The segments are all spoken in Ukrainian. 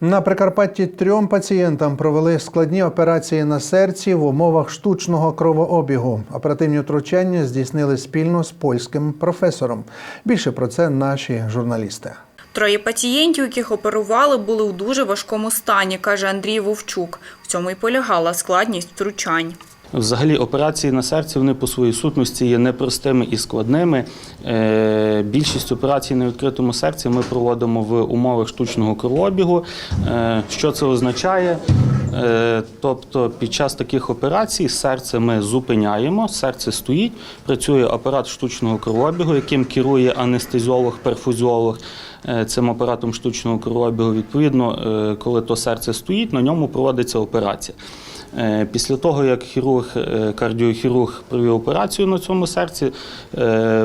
На Прикарпатті трьом пацієнтам провели складні операції на серці в умовах штучного кровообігу. Оперативні втручання здійснили спільно з польським професором. Більше про це наші журналісти. Троє пацієнтів, яких оперували, були у дуже важкому стані, каже Андрій Вовчук. В цьому й полягала складність втручань. Взагалі, операції на серці вони по своїй сутності є непростими і складними. Е, Більшість операцій на відкритому серці ми проводимо в умовах штучного кровообігу. Е, Що це означає? Е, Тобто під час таких операцій серце ми зупиняємо, серце стоїть, працює апарат штучного кровообігу, яким керує анестезіолог, перфузіолог е, цим апаратом штучного кровообігу. Відповідно, е, коли то серце стоїть, на ньому проводиться операція. Після того, як хірург, кардіохірург провів операцію на цьому серці,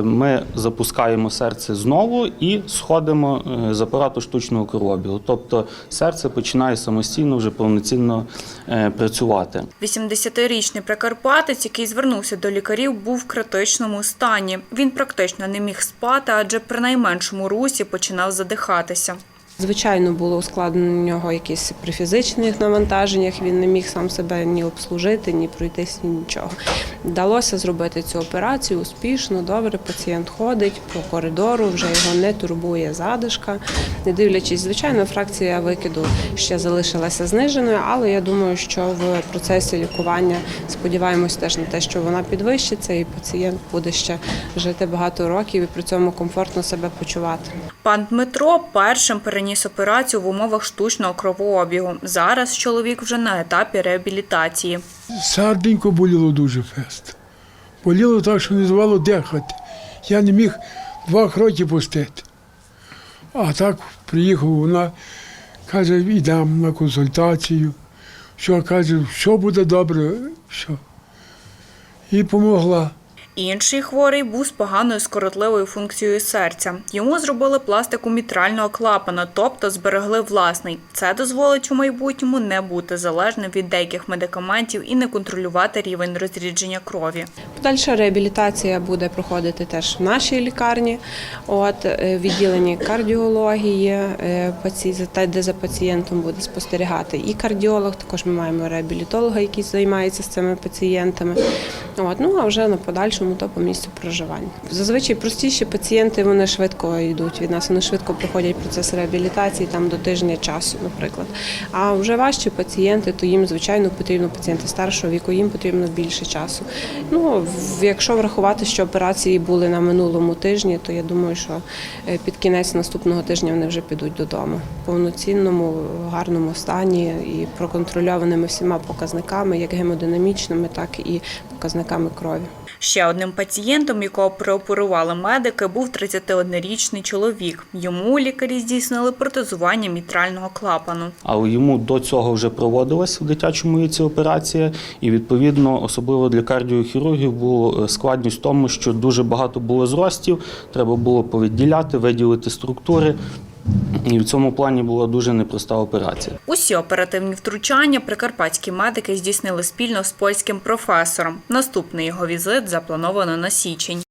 ми запускаємо серце знову і сходимо з апарату штучного кровообігу. Тобто серце починає самостійно вже повноцінно е, працювати. 80-річний прикарпатець, який звернувся до лікарів, був в критичному стані. Він практично не міг спати, адже при найменшому русі починав задихатися. Звичайно, було ускладнено у нього якісь при фізичних навантаженнях. Він не міг сам себе ні обслужити, ні пройтись, ні нічого. Вдалося зробити цю операцію успішно, добре. Пацієнт ходить по коридору, вже його не турбує задишка. Не дивлячись, звичайно, фракція викиду ще залишилася зниженою, але я думаю, що в процесі лікування сподіваємось теж на те, що вона підвищиться, і пацієнт буде ще жити багато років і при цьому комфортно себе почувати. Пан Дмитро першим переніс операцію в умовах штучного кровообігу. Зараз чоловік вже на етапі реабілітації. Сарденько боліло дуже фест. Боліло так, що не звало дихати. Я не міг два кроки пустити. А так приїхав вона, каже, йдемо на консультацію. Що каже, що буде добре, що. І помогла. Інший хворий був з поганою скоротливою функцією серця. Йому зробили пластику мітрального клапана, тобто зберегли власний. Це дозволить у майбутньому не бути залежним від деяких медикаментів і не контролювати рівень розрідження крові. Подальша реабілітація буде проходити теж в нашій лікарні, от е, відділенні кардіології, е, де за пацієнтом буде спостерігати і кардіолог. Також ми маємо реабілітолога, який займається з цими пацієнтами. От, ну а вже на подальшому то по місцю проживання. Зазвичай простіші пацієнти вони швидко йдуть від нас, вони швидко проходять процес реабілітації там до тижня часу, наприклад. А вже важчі пацієнти, то їм звичайно потрібно пацієнти старшого віку, їм потрібно більше часу. Ну якщо врахувати, що операції були на минулому тижні, то я думаю, що е, під кінець наступного тижня вони вже підуть додому в повноцінному, гарному стані і проконтрольованими всіма показниками, як гемодинамічними, так і показниками крові. Ще одним пацієнтом, якого прооперували медики, був 31-річний чоловік. Йому лікарі здійснили протезування мітрального клапану. Але йому до цього вже проводилась в дитячому віці операція, і відповідно, особливо для кардіохірургів, було е, складність в тому, що дуже багато було зростів, треба було повідділяти, виділити структури. І в цьому плані була дуже непроста операція. Усі оперативні втручання прикарпатські медики здійснили спільно з польським професором. Наступний його візит заплановано на січень.